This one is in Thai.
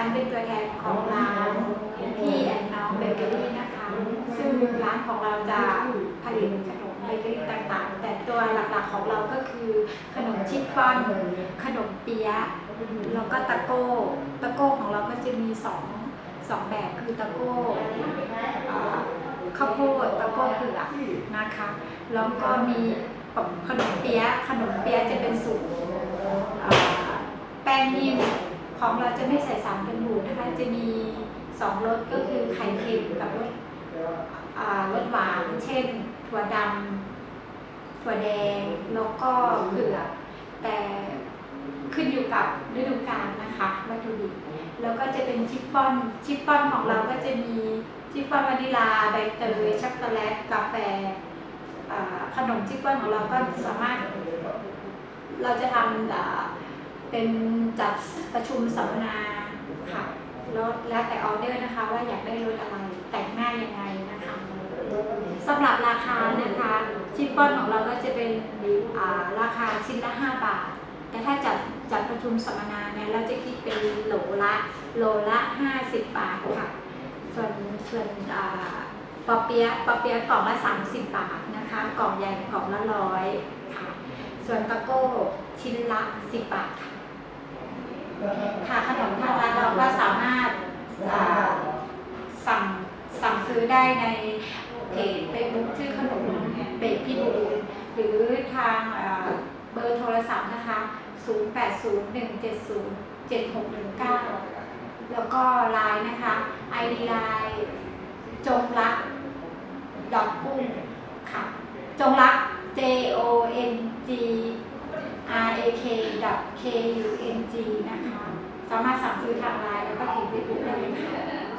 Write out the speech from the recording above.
ันเป็นตัวแทนของร้านพี่แอนน้องเบเกอรี่นะคะ ซึ่งร้านของเราจะผลิตขนมเบเกอรี่ต่างๆ แต่ตัวหลักๆของเราก็คือขนมชิฟฟ่อน ขนมเปี๊ยะ แล้วก็ตะโก้ ตะโก้ของเราก็จะมีสองสองแบบคือตะโก้ข้าวโพดตะโก้เผือกนะคะ แล้วก็มีขนมเปี๊ยะ ขนมเปี๊ยะจะเป็นสูตรแป้งนิ่ม ของเราจะไม่ใส่สารกันบูดนะคะ จะมีสองรสก็คือไข่เค็มกับรสอ่ารสหวาน เช่น ถั่วดำถั่วแดง แล้วก็เผือกแต่ขึ้นอยู่กับฤดูกาลนะคะวัตถุดิบ แล้วก็จะเป็นชิฟฟ่อน ชิฟฟ่อนของเราก็จะมีชิฟฟ่อนวานิลา ใบเตย ช็อกโกแลต กาแฟ ขนมชิฟฟ่อนของเราก็สามารถ เราจะทำ เป็นจัดประชุมสัมมนาค่ะแล้วแล้วแต่ออเดอร์นะคะ ว่าอยากได้รสอะไรแต่งหน้ายังไงนะคะสำหรับราคานะคะชิฟฟ่อนของเราก็จะเป็นาราคาชิ้นละ 5 บาท แต่ถ้าจัดจัดประชุมสัมมนาเนี่ยเราจะคิดเป็นโหลละโหลละ 50 บาทค่ะ ส่วนส่วนอ่าปอเปี๊ยะปอเปี๊ยะกล่องละ 30 บาทนะคะ กล่องใหญ่กล่องละร้อยค่ะ ส่วนตะโก้ชิ้นละ 10 บาทค่ะ ค่ะขนมทางร้านเราก็สามารถอ่าสั่งสั่งซื้อได้ในเพจเฟซบุ๊กชื่อขนมเบกพี่บูนหรือทางอ่าเบอร์โทรศัพท์นะคะ 0801707619 แล้วก็ไลน์นะคะ ID ไลน์จงรักดอกกุ้งค่ะ จงรัก J O N G ดับ K U N G นะคะ สามารถสั่งซื้อทางไลน์แล้วก็เพจเฟซบุ๊กได้เลยค่ะ